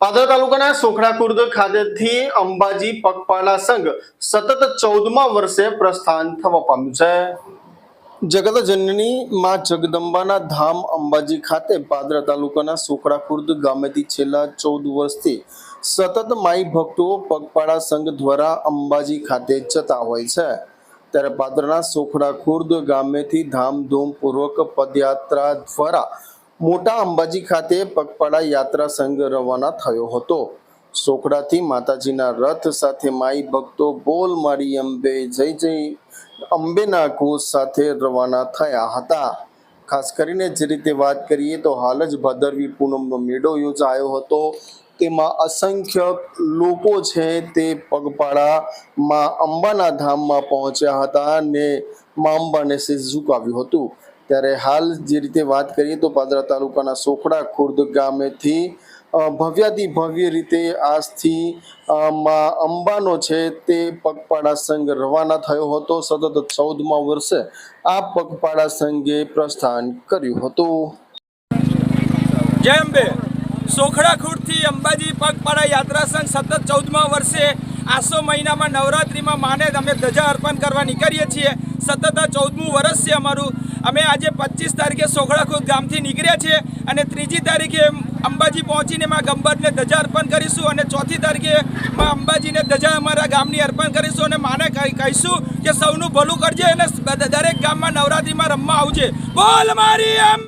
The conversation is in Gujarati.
પાદરા તાલુકાના સોખડા ખુર્દ ખાતેથી અંબાજી પગપાળા સંઘ સતત ચૌદમા વર્ષે પ્રસ્થાન થવા પામ્યું છે. જગત જનની માં જગદંબાના ધામ અંબાજી ખાતે પાદરા તાલુકાના સોખડા ખુર્દ ગામેથી છેલ્લા ચૌદ વર્ષથી સતત માઈ ભક્તો પગપાળા સંઘ દ્વારા અંબાજી ખાતે જતા હોય છે. ત્યારે પાદરના સોખડા ખુર્દ ગામેથી ધામધૂમપૂર્વક પદયાત્રા દ્વારા મોટા અંબાજી ખાતે પગપાળા યાત્રા સંઘ રવાના થયો હતો. સોખડાથી માતાજીના રથ સાથે માઈ ભક્તો બોલ મારી અંબે, જય જય અંબેના ઘોષ સાથે રવાના થયા હતા. ખાસ કરીને જે રીતે વાત કરીએ તો હાલ જ ભાદરવી પૂનમનો મેળો યોજાયો હતો. તેમાં અસંખ્ય લોકો છે તે પગપાળા માં અંબાના ધામમાં પહોંચ્યા હતા અને મા અંબાને શીશ ઝુકાવ્યું હતું. ત્યારે હાલ જે રીતે વાત કરીએ તો પાદરા તાલુકાના સોખડા ખુર્દ ગામેથી ભવ્યાથી ભવ્ય રીતે આજથી માં અંબાનો છે તે પગપાળા સંઘ રવાના થયો હતો. સતત ચૌદમા વર્ષે આ પગપાળા સંઘે પ્રસ્થાન કર્યું હતું. જય અંબે. સોખડા ખુર્દથી અંબાજી પગપાળા યાત્રા સંઘ સતત ચૌદમા વર્ષે આસો મહિનામાં નવરાત્રિમાં માને અમે ધજા અર્પણ કરવા નીકળીએ છીએ. સતત આ ચૌદમું વર્ષ છે અમારું. અમે આજે પચીસ તારીખે સોગળાખુદ ગામથી નીકળ્યા છીએ અને ત્રીજી તારીખે અંબાજી પહોંચીને માં ગંબરને ધજા અર્પણ કરીશું અને ચોથી તારીખે માં અંબાજીને ધજા અમારા ગામની અર્પણ કરીશું અને માને કહી- કહીશું કે સૌનું ભલું કરજે અને દરેક ગામમાં નવરાત્રિમાં રમવા આવજે. બોલ મારી એમ!